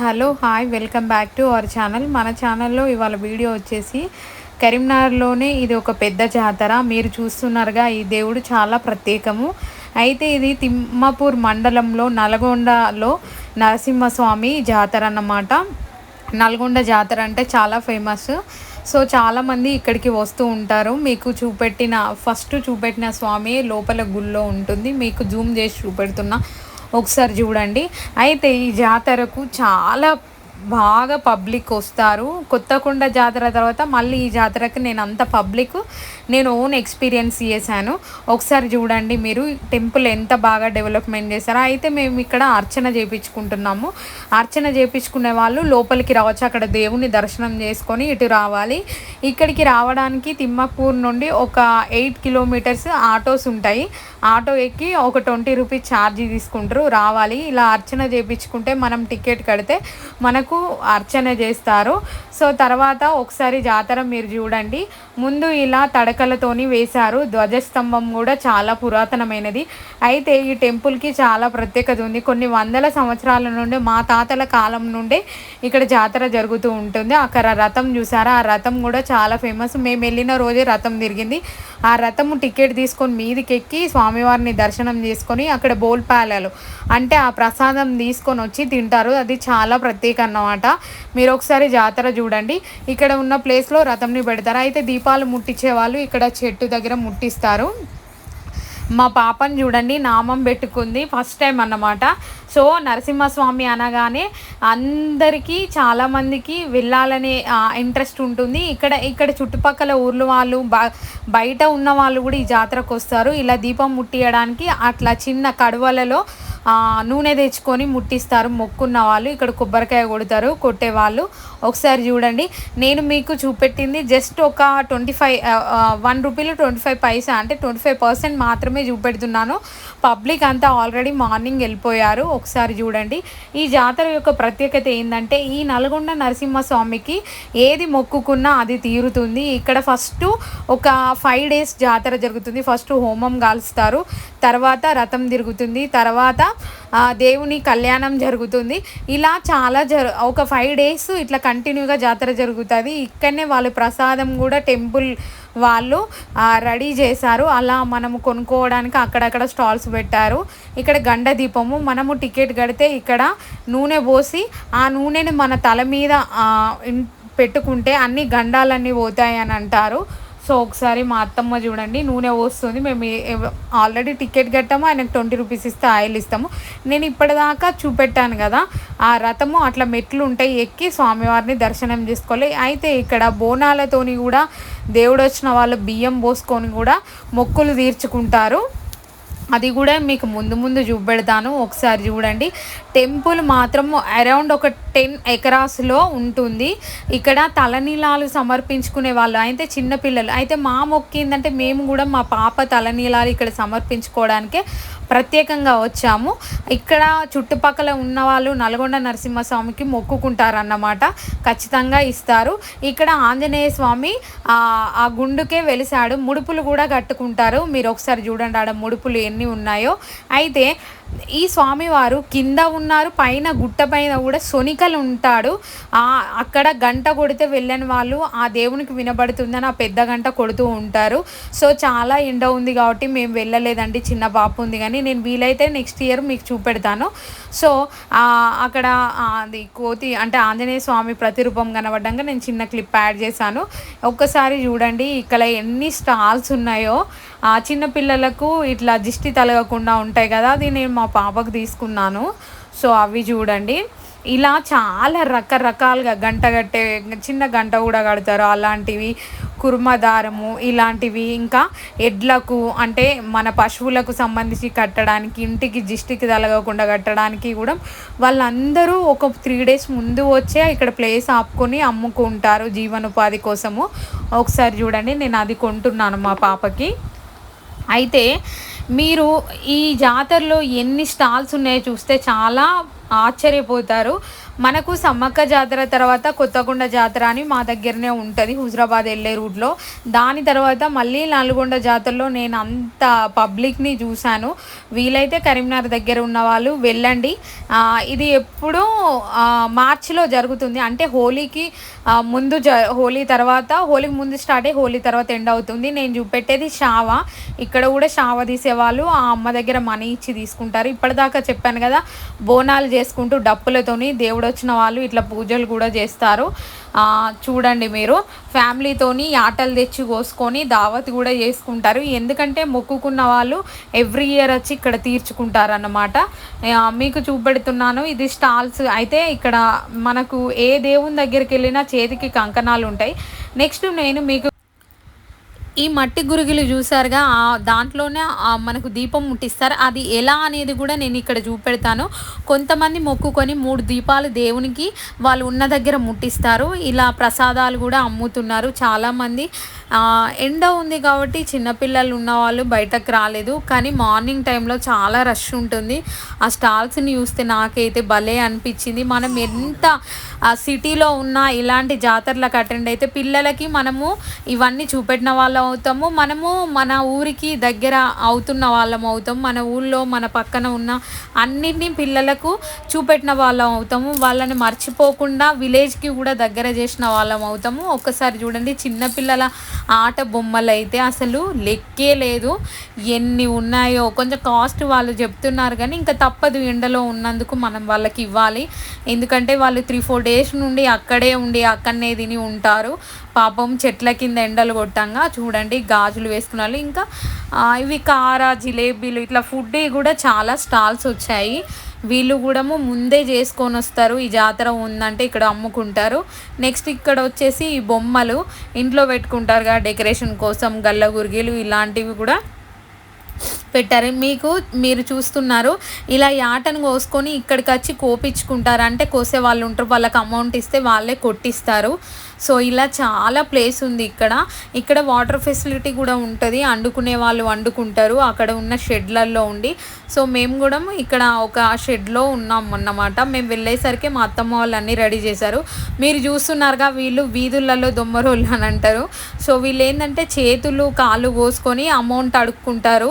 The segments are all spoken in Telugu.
Hello hi welcome back to our channel. మన ఛానల్లో ఇవాళ వీడియో వచ్చేసి కరీంనగర్లోనే ఇది ఒక పెద్ద జాతర. మీరు చూస్తున్నారుగా ఈ దేవుడు చాలా ప్రత్యేకము. అయితే ఇది తిమ్మాపూర్ మండలంలో నల్గొండలో నరసింహస్వామి జాతర అన్నమాట. నల్గొండ జాతర అంటే చాలా ఫేమస్. సో చాలామంది ఇక్కడికి వస్తూ ఉంటారు. మీకు చూపెట్టిన ఫస్ట్ చూపెట్టిన స్వామి లోపల గుళ్ళో ఉంటుంది. మీకు జూమ్ చేసి చూపెడుతున్నా. ఒకసారి చూడండి. అయితే ఈ జాతరకు చాలా బాగా పబ్లిక్ వస్తారు. కొత్తకొండ జాతర తర్వాత మళ్ళీ ఈ జాతరకి నేను అంత పబ్లిక్ నేను ఓన్ ఎక్స్పీరియన్స్ చేశాను. ఒకసారి చూడండి మీరు టెంపుల్ ఎంత బాగా డెవలప్మెంట్ చేశారో. అయితే మేము ఇక్కడ అర్చన చేయించుకుంటున్నాము అర్చన చేయించుకునే వాళ్ళు లోపలికి రావచ్చు అక్కడ దేవుని దర్శనం చేసుకొని ఇటు రావాలి. ఇక్కడికి రావడానికి తిమ్మపూర్ నుండి ఒక ఎయిట్ కిలోమీటర్స్ ఆటోస్ ఉంటాయి. ఆటో ఎక్కి ఒక ట్వంటీ రూపీస్ ఛార్జ్ తీసుకుంటారు రావాలి. ఇలా అర్చన చేయించుకుంటే మనం టికెట్ కడితే మనకు అర్చన చేస్తారు. సో తర్వాత ఒకసారి జాతర మీరు చూడండి. ముందు ఇలా తడకలతోని వేశారు. ధ్వజస్తంభం కూడా చాలా పురాతనమైనది. అయితే ఈ టెంపుల్కి చాలా ప్రత్యేకత ఉంది. కొన్ని వందల సంవత్సరాల నుండి మా తాతల కాలం నుండే ఇక్కడ జాతర జరుగుతూ ఉంటుంది. అక్కడ రథం చూసారా ఆ రథం కూడా చాలా ఫేమస్. మేము వెళ్ళిన రోజే రథం తిరిగింది. ఆ రథము టికెట్ తీసుకొని మీదికి ఎక్కి స్వామివారిని దర్శనం చేసుకొని అక్కడ బోల్పాలలు అంటే ఆ ప్రసాదం తీసుకొని వచ్చి తింటారు. అది చాలా ప్రత్యేకంగా అన్నమాట. మీరు ఒకసారి జాతర చూడండి. ఇక్కడ ఉన్న ప్లేస్లో రథంని పెడతారు. అయితే దీపాలు ముట్టించే వాళ్ళు ఇక్కడ చెట్టు దగ్గర ముట్టిస్తారు. మా పాపని చూడండి నామం పెట్టుకుంది ఫస్ట్ టైం అన్నమాట. సో నరసింహస్వామి అనగానే అందరికీ చాలామందికి వెళ్ళాలనే ఇంట్రెస్ట్ ఉంటుంది. ఇక్కడ ఇక్కడ చుట్టుపక్కల ఊర్ల వాళ్ళు బయట ఉన్న వాళ్ళు కూడా ఈ జాతరకు వస్తారు. ఇలా దీపం ముట్టియడానికి అట్లా చిన్న కడవలలో నూనె తెచ్చుకొని ముట్టిస్తారు. మొక్కున్న వాళ్ళు ఇక్కడ కొబ్బరికాయ కొడతారు కొట్టేవాళ్ళు. ఒకసారి చూడండి. నేను మీకు చూపెట్టింది జస్ట్ ఒక ట్వంటీ ఫైవ్ వన్ రూపీలు ట్వంటీ ఫైవ్ పైసా? అంటే ట్వంటీ ఫైవ్ పర్సెంట్ మాత్రమే చూపెడుతున్నాను. పబ్లిక్ అంతా ఆల్రెడీ మార్నింగ్ వెళ్ళిపోయారు. ఒకసారి చూడండి. ఈ జాతర యొక్క ప్రత్యేకత ఏంటంటే ఈ నల్గొండ నరసింహస్వామికి ఏది మొక్కుకున్నా అది తీరుతుంది. ఇక్కడ ఫస్ట్ ఒక ఫైవ్ డేస్ జాతర జరుగుతుంది. ఫస్ట్ హోమం కాలుస్తారు తర్వాత రథం తిరుగుతుంది. తర్వాత దేవుని కళ్యాణం జరుగుతుంది. ఇలా చాలా జరు ఒక ఫైవ్ డేస్ ఇట్లా కంటిన్యూగా జాతర జరుగుతుంది. ఇక్కడనే వాళ్ళు ప్రసాదం కూడా టెంపుల్ వాళ్ళు రెడీ చేశారు. అలా మనము కొనుక్కోవడానికి అక్కడక్కడ స్టాల్స్ పెట్టారు. ఇక్కడ గండ దీపము మనము టికెట్ కడితే ఇక్కడ నూనె పోసి ఆ నూనెని మన తల మీద పెట్టుకుంటే అన్ని గండాలన్నీ పోతాయి అని అంటారు. సో ఒకసారి మా అత్తమ్మ చూడండి నూనె పోస్తుంది. మేము ఆల్రెడీ టికెట్ కట్టాము ఆయనకు ట్వంటీ రూపీస్ ఇస్తే ఆయిల్ ఇస్తాము. నేను ఇప్పటిదాకా చూపెట్టాను కదా ఆ రథము అట్లా మెట్లు ఉంటాయి ఎక్కి స్వామివారిని దర్శనం చేసుకోవాలి. అయితే ఇక్కడ బోనాలతోని కూడా దేవుడు వచ్చిన వాళ్ళు బియ్యం పోసుకొని కూడా మొక్కులు తీర్చుకుంటారు. అది కూడా మీకు ముందు ముందు చూపెడతాను. ఒకసారి చూడండి. టెంపుల్ మాత్రం అరౌండ్ ఒక టెన్ ఎకరాస్లో ఉంటుంది. ఇక్కడ తలనీలాలు సమర్పించుకునే వాళ్ళు అయితే చిన్నపిల్లలు అయితే మా మొక్కిందంటే మేము కూడా మా పాప తలనీలాలు ఇక్కడ సమర్పించుకోవడానికే ప్రత్యేకంగా వచ్చాము. ఇక్కడ చుట్టుపక్కల ఉన్న వాళ్ళు నల్గొండ నరసింహస్వామికి మొక్కుకుంటారన్నమాట. ఖచ్చితంగా ఇస్తారు. ఇక్కడ ఆంజనేయ స్వామి ఆ గుండుకే వెలిసాడు ముడుపులు కూడా కట్టుకుంటారు. మీరు ఒకసారి చూడండి. ఆడ ముడుపులు ఎన్ని ఉన్నాయో. అయితే ఈ స్వామివారు కింద ఉన్నారు పైన గుట్ట పైన కూడా సొనికలు ఉంటాడు. అక్కడ గంట కొడితే వెళ్ళని వాళ్ళు ఆ దేవునికి వినబడుతుందని ఆ పెద్ద గంట కొడుతూ ఉంటారు. సో చాలా ఎండ ఉంది కాబట్టి మేము వెళ్ళలేదండి చిన్న పాప ఉంది కానీ నేను వీలైతే నెక్స్ట్ ఇయర్ మీకు చూపెడతాను. సో అక్కడ అది కోతి అంటే ఆంజనేయ స్వామి ప్రతిరూపం కనబడ్డాక నేను చిన్న క్లిప్ యాడ్ చేశాను. ఒక్కసారి చూడండి ఇక్కడ ఎన్ని స్టాల్స్ ఉన్నాయో. ఆ చిన్నపిల్లలకు ఇట్లా దిష్టి తలగకుండా ఉంటాయి కదా అది నేను మా పాపకు తీసుకున్నాను. సో అవి చూడండి. ఇలా చాలా రకరకాలుగా గంట కట్టే చిన్న గంట కూడా కడతారు. అలాంటివి కుర్మదారము ఇలాంటివి ఇంకా ఎడ్లకు అంటే మన పశువులకు సంబంధించి కట్టడానికి ఇంటికి జిస్టికి తలగకుండా కట్టడానికి కూడా వాళ్ళందరూ ఒక త్రీ డేస్ ముందు వచ్చే ఇక్కడ ప్లేస్ ఆపుకొని అమ్ముకుంటారు జీవనోపాధి కోసము. ఒకసారి చూడండి నేను అది కొంటున్నాను మా పాపకి. అయితే మీరు ఈ జాతరలో ఎన్ని స్టాల్స్ ఉన్నాయో చూస్తే చాలా ఆశ్చర్యపోతారు. మనకు సమ్మక్క జాతర తర్వాత కొత్తకొండ జాతర అని మా దగ్గరనే ఉంటుంది హుజరాబాద్ వెళ్ళే రూట్లో. దాని తర్వాత మళ్ళీ నల్గొండ జాతరలో నేను అంత పబ్లిక్ని చూశాను. వీలైతే కరీంనగర్ దగ్గర ఉన్న వాళ్ళు వెళ్ళండి. ఇది ఎప్పుడూ మార్చిలో జరుగుతుంది. అంటే హోలీకి ముందు జ హోలీ తర్వాత హోలీకి ముందు స్టార్ట్ అయ్యి హోలీ తర్వాత ఎండ్ అవుతుంది. నేను చూపెట్టేది షావ. ఇక్కడ కూడా షావ తీసేవాళ్ళు. ఆ అమ్మ దగ్గర మనీ ఇచ్చి తీసుకుంటారు. ఇప్పటిదాకా చెప్పాను కదా బోనాలు చేసుకుంటూ డప్పులతోని దేవుడు వచ్చిన వాళ్ళు ఇట్లా పూజలు కూడా చేస్తారు. చూడండి మీరు ఫ్యామిలీతోని ఆటలు తెచ్చి కోసుకొని దావత్ కూడా చేసుకుంటారు. ఎందుకంటే మొక్కుకున్న వాళ్ళు ఎవ్రీ ఇయర్ వచ్చి ఇక్కడ తీర్చుకుంటారు అన్నమాట మీకు చూపెడుతున్నాను ఇది స్టాల్స్. అయితే ఇక్కడ మనకు ఏ దేవుని దగ్గరికి వెళ్ళినా చేతికి కంకణాలు ఉంటాయి. నెక్స్ట్ నేను మీకు ఈ మట్టి గురుగులు చూసారుగా దాంట్లోనే మనకు దీపం ముట్టిస్తారు. అది ఎలా అనేది కూడా నేను ఇక్కడ చూపెడతాను. కొంతమంది మొక్కుకొని మూడు దీపాలు దేవునికి వాళ్ళు ఉన్న దగ్గర ముట్టిస్తారు. ఇలా ప్రసాదాలు కూడా అమ్ముతున్నారు చాలామంది. ఎండ ఉంది కాబట్టి చిన్నపిల్లలు ఉన్నవాళ్ళు బయటకు రాలేదు. కానీ మార్నింగ్ టైంలో చాలా రష్ ఉంటుంది. ఆ స్టాల్స్ని చూస్తే నాకైతే భలే అనిపించింది. మనం ఎంత ఆ సిటీలో ఉన్న ఇలాంటి జాతరలకు అటెండ్ అయితే పిల్లలకి మనము ఇవన్నీ చూపెట్టిన వాళ్ళం అవుతాము. మనము మన ఊరికి దగ్గర అవుతున్న వాళ్ళం అవుతాం. మన ఊళ్ళో మన పక్కన ఉన్న అన్నింటినీ పిల్లలకు చూపెట్టిన వాళ్ళం అవుతాము. వాళ్ళని మర్చిపోకుండా విలేజ్కి కూడా దగ్గర చేసిన వాళ్ళం అవుతాము. ఒక్కసారి చూడండి చిన్నపిల్లల ఆట బొమ్మలు అయితే అసలు లెక్కే లేదు. ఎన్ని ఉన్నాయో కొంచెం కాస్ట్ వాళ్ళు చెప్తున్నారు కానీ ఇంకా తప్పదు ఎండలో ఉన్నందుకు మనం వాళ్ళకి ఇవ్వాలి. ఎందుకంటే వాళ్ళు త్రీ ఫోర్ డేస్ నుండి అక్కడే ఉండి అక్కడనే తిని ఉంటారు. పాపం చెట్ల కింద ఎండలు కొట్టంగా చూడండి గాజులు వేసుకున్నారు. ఇంకా ఇవి కార జిలేబీలు ఇట్లా ఫుడ్ కూడా చాలా స్టాల్స్ వచ్చాయి. వీళ్ళు కూడా ముందే చేసుకొని వస్తారు. ఈ జాతర ఉందంటే ఇక్కడ అమ్ముకుంటారు. నెక్స్ట్ ఇక్కడ వచ్చేసి ఈ బొమ్మలు. ఇంట్లో పెట్టుకుంటారు కదా డెకరేషన్ కోసం గల్ల గురిగిలు ఇలాంటివి కూడా. పెట్టారు. మీకు మీరు చూస్తున్నారు ఇలా యాటను కోసుకొని ఇక్కడికి వచ్చి కోపించుకుంటారు? అంటే కోసే వాళ్ళు ఉంటారు వాళ్ళకి అమౌంట్ ఇస్తే వాళ్ళే కొట్టిస్తారు. సో ఇలా చాలా ప్లేస్ ఉంది ఇక్కడ. ఇక్కడ వాటర్ ఫెసిలిటీ కూడా ఉంటుంది. వండుకునే వాళ్ళు వండుకుంటారు అక్కడ ఉన్న షెడ్లలో ఉండి. సో మేము కూడా ఇక్కడ ఒక షెడ్లో ఉన్నాం అన్నమాట. మేము వెళ్ళేసరికి మా అత్తమ్మ వాళ్ళు అన్నీ రెడీ చేశారు. మీరు చూస్తున్నారుగా వీళ్ళు వీధులలో దొమ్మరోళ్ళు అని అంటారు. సో వీళ్ళు ఏంటంటే చేతులు కాళ్ళు కోసుకొని అమౌంట్ అడుక్కుంటారు.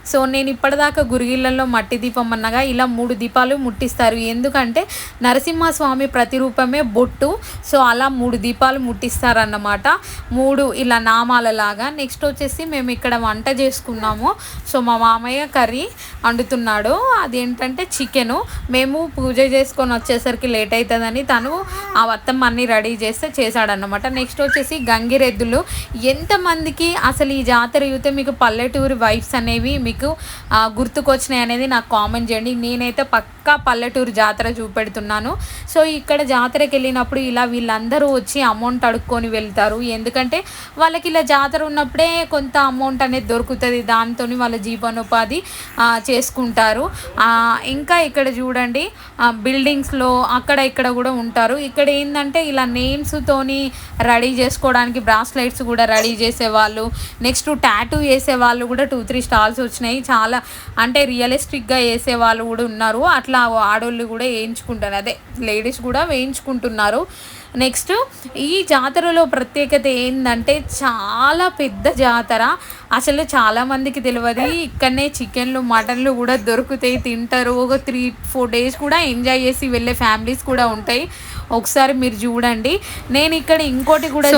సో నేను ఇప్పటిదాకా గురిగిళ్ళల్లో మట్టి దీపం అన్నగా ఇలా మూడు దీపాలు ముట్టిస్తారు. ఎందుకంటే నరసింహస్వామి ప్రతిరూపమే బొట్టు. సో అలా మూడు దీపాలు ముట్టిస్తారన్నమాట. మూడు ఇలా నామాలలాగా. నెక్స్ట్ వచ్చేసి మేము ఇక్కడ వంట చేసుకున్నాము. సో మా మామయ్య కర్రీ వండుతున్నాడు. అదేంటంటే చికెను. మేము పూజ చేసుకొని వచ్చేసరికి లేట్ అవుతుందని తను ఆ మొత్తం అన్ని రెడీ చేస్తే చేశాడనమాట నెక్స్ట్ వచ్చేసి గంగిరెద్దులు. ఎంతమందికి అసలు ఈ జాతర యూతే మీకు పల్లెటూరు వైఫ్స్ అనేవి మీకు గుర్తుకొచ్చినాయి అనేది నాకు కామెంట్ చేయండి. నేనైతే పక్కా పల్లెటూరు జాతర చూపెడుతున్నాను. సో ఇక్కడ జాతరకి వెళ్ళినప్పుడు ఇలా వీళ్ళందరూ వచ్చి అమౌంట్ అడుక్కొని వెళ్తారు. ఎందుకంటే వాళ్ళకి ఇలా జాతర ఉన్నప్పుడే కొంత అమౌంట్ అనేది దొరుకుతుంది. దాంతో వాళ్ళ జీవనోపాధి చేసుకుంటారు. ఇంకా ఇక్కడ చూడండి బిల్డింగ్స్లో అక్కడ ఇక్కడ కూడా ఉంటారు. ఇక్కడ ఏంటంటే ఇలా నేమ్స్తోని రెడీ చేసుకోవడానికి బ్రాస్లైట్స్ కూడా రెడీ చేసేవాళ్ళు. నెక్స్ట్ టాటూ వేసే వాళ్ళు కూడా టూ త్రీ స్టాల్స్ వచ్చినాయి చాలా అంటే రియలిస్టిక్గా వేసే వాళ్ళు కూడా ఉన్నారు. అట్లా ఆడోళ్ళు కూడా వేయించుకుంటారు. అదే లేడీస్ కూడా వేయించుకుంటున్నారు. నెక్స్ట్ ఈ జాతరలో ప్రత్యేకత ఏంటంటే చాలా పెద్ద జాతర. అసలు చాలామందికి తెలియదు ఇక్కడనే చికెన్లు మటన్లు కూడా దొరుకుతాయి తింటారు. ఒక త్రీ ఫోర్ డేస్ కూడా ఎంజాయ్ చేసి వెళ్ళే ఫ్యామిలీస్ కూడా ఉంటాయి. ఒకసారి మీరు చూడండి. నేను ఇక్కడ ఇంకోటి కూడా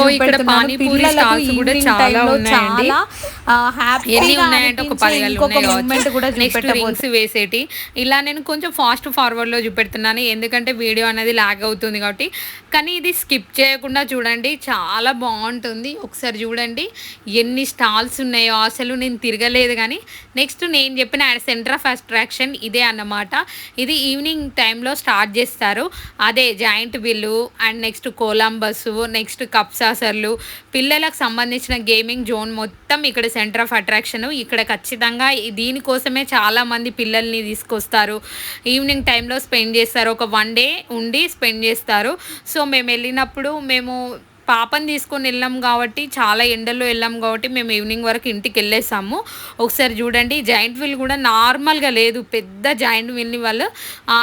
వేసేటి. ఇలా నేను కొంచెం ఫాస్ట్ ఫార్వర్డ్లో చూపెడుతున్నాను. ఎందుకంటే వీడియో అనేది లాగ్ అవుతుంది కాబట్టి. కానీ ఇది స్కిప్ చేయకుండా చూడండి. చాలా బాగుంటుంది. ఒకసారి చూడండి. ఎన్ని స్టాల్స్ ఉన్నాయో అసలు నేను తిరగలేదు కానీ నెక్స్ట్ నేను చెప్పిన సెంటర్ ఆఫ్ అట్రాక్షన్ ఇదే అన్నమాట. ఇది ఈవినింగ్ టైంలో స్టార్ట్ చేస్తారు. అదే joint bill and next Columbus next కప్సాసర్లు పిల్లలకు సంబంధించిన గేమింగ్ జోన్ మొత్తం ఇక్కడ సెంటర్ ఆఫ్ అట్రాక్షన్ ఇక్కడ ఖచ్చితంగా దీనికోసమే చాలామంది పిల్లల్ని తీసుకొస్తారు. ఈవినింగ్ టైంలో స్పెండ్ చేస్తారు. ఒక వన్ డే ఉండి స్పెండ్ చేస్తారు. సో మేము వెళ్ళినప్పుడు మేము పాపని తీసుకొని వెళ్ళాం కాబట్టి చాలా ఎండలో వెళ్ళాం కాబట్టి మేము ఈవినింగ్ వరకు ఇంటికి వెళ్ళేసాము. ఒకసారి చూడండి జాయింట్ వీల్ కూడా నార్మల్గా లేదు పెద్ద జాయింట్ వీల్ని వాళ్ళు.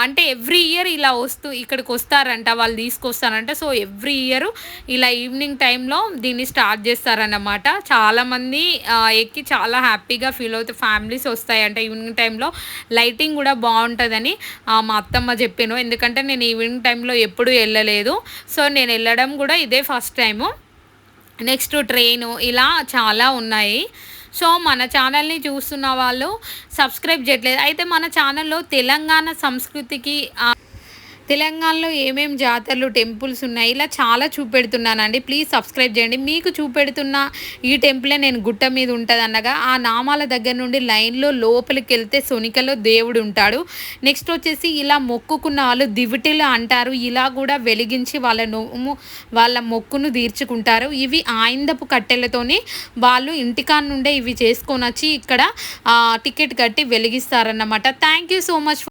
అంటే ఎవ్రీ ఇయర్ ఇలా వస్తూ ఇక్కడికి వస్తారంట వాళ్ళు తీసుకొస్తారంట. సో ఎవ్రీ ఇయర్ ఇలా ఈవినింగ్ టైంలో దీన్ని స్టార్ట్ చేస్తారన్నమాట. చాలామంది ఎక్కి చాలా హ్యాపీగా ఫీల్ అవుతాయి ఫ్యామిలీస్ వస్తాయంట ఈవినింగ్ టైంలో. లైటింగ్ కూడా బాగుంటుందని మా అత్తమ్మ చెప్పాను. ఎందుకంటే నేను ఈవినింగ్ టైంలో ఎప్పుడూ వెళ్ళలేదు. సో నేను వెళ్ళడం కూడా ఇదే first first time. Next train ఇలా చాలా ఉన్నాయి. సో మన ఛానల్ని చూస్తున్న వాళ్ళు సబ్స్క్రైబ్ చేయట్లేదు. అయితే మన ఛానల్లో తెలంగాణ సంస్కృతికి తెలంగాణలో ఏమేం జాతరలు టెంపుల్స్ ఉన్నాయి? ఇలా చాలా చూపెడుతున్నానండి. ప్లీజ్ సబ్స్క్రైబ్ చేయండి. మీకు చూపెడుతున్న ఈ టెంపులే నేను గుట్ట మీద ఉంటుంది అనగా ఆ నామాల దగ్గర నుండి లైన్లో లోపలికి వెళ్తే సొనికలో దేవుడు ఉంటాడు. నెక్స్ట్ వచ్చేసి ఇలా మొక్కుకున్న వాళ్ళు దివిటిలు అంటారు. ఇలా కూడా వెలిగించి వాళ్ళ నోము వాళ్ళ మొక్కును తీర్చుకుంటారు. ఇవి ఆయిందపు కట్టెలతోని వాళ్ళు ఇంటికాడ నుండే ఇవి చేసుకొని వచ్చి ఇక్కడ టికెట్ కట్టి వెలిగిస్తారన్నమాట. Thank you so much